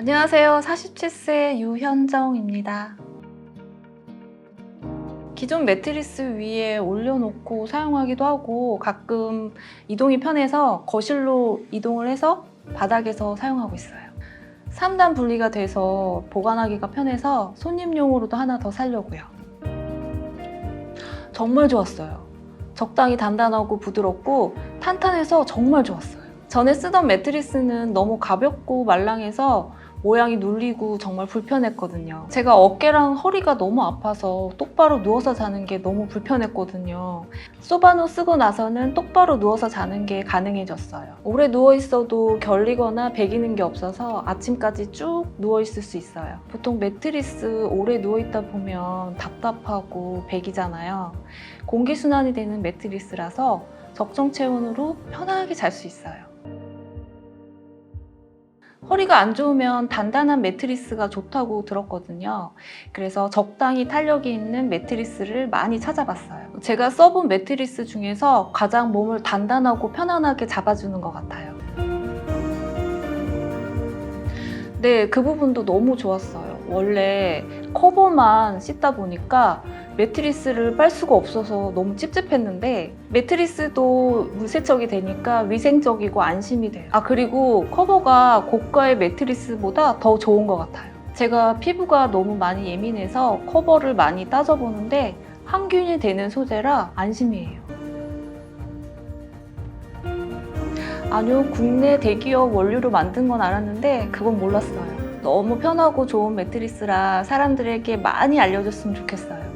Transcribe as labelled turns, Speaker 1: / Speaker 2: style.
Speaker 1: 안녕하세요. 47세 유현정입니다. 기존 매트리스 위에 올려놓고 사용하기도 하고 가끔 이동이 편해서 거실로 이동을 해서 바닥에서 사용하고 있어요. 3단 분리가 돼서 보관하기가 편해서 손님용으로도 하나 더 사려고요. 정말 좋았어요. 적당히 단단하고 부드럽고 탄탄해서 정말 좋았어요. 전에 쓰던 매트리스는 너무 가볍고 말랑해서 모양이 눌리고 정말 불편했거든요. 제가 어깨랑 허리가 너무 아파서 똑바로 누워서 자는 게 너무 불편했거든요. 소바노 쓰고 나서는 똑바로 누워서 자는 게 가능해졌어요. 오래 누워 있어도 결리거나 배기는 게 없어서 아침까지 쭉 누워 있을 수 있어요. 보통 매트리스 오래 누워 있다 보면 답답하고 배기잖아요. 공기 순환이 되는 매트리스라서 적정 체온으로 편하게 잘 수 있어요. 허리가 안 좋으면 단단한 매트리스가 좋다고 들었거든요. 그래서 적당히 탄력이 있는 매트리스를 많이 찾아봤어요. 제가 써본 매트리스 중에서 가장 몸을 단단하고 편안하게 잡아주는 것 같아요. 네, 그 부분도 너무 좋았어요. 원래 커버만 씻다 보니까 매트리스를 빨 수가 없어서 너무 찝찝했는데 매트리스도 물세척이 되니까 위생적이고 안심이 돼요. 아 그리고 커버가 고가의 매트리스보다 더 좋은 것 같아요. 제가 피부가 너무 많이 예민해서 커버를 많이 따져보는데 항균이 되는 소재라 안심이에요. 아니요, 국내 대기업 원료로 만든 건 알았는데 그건 몰랐어요. 너무 편하고 좋은 매트리스라 사람들에게 많이 알려줬으면 좋겠어요.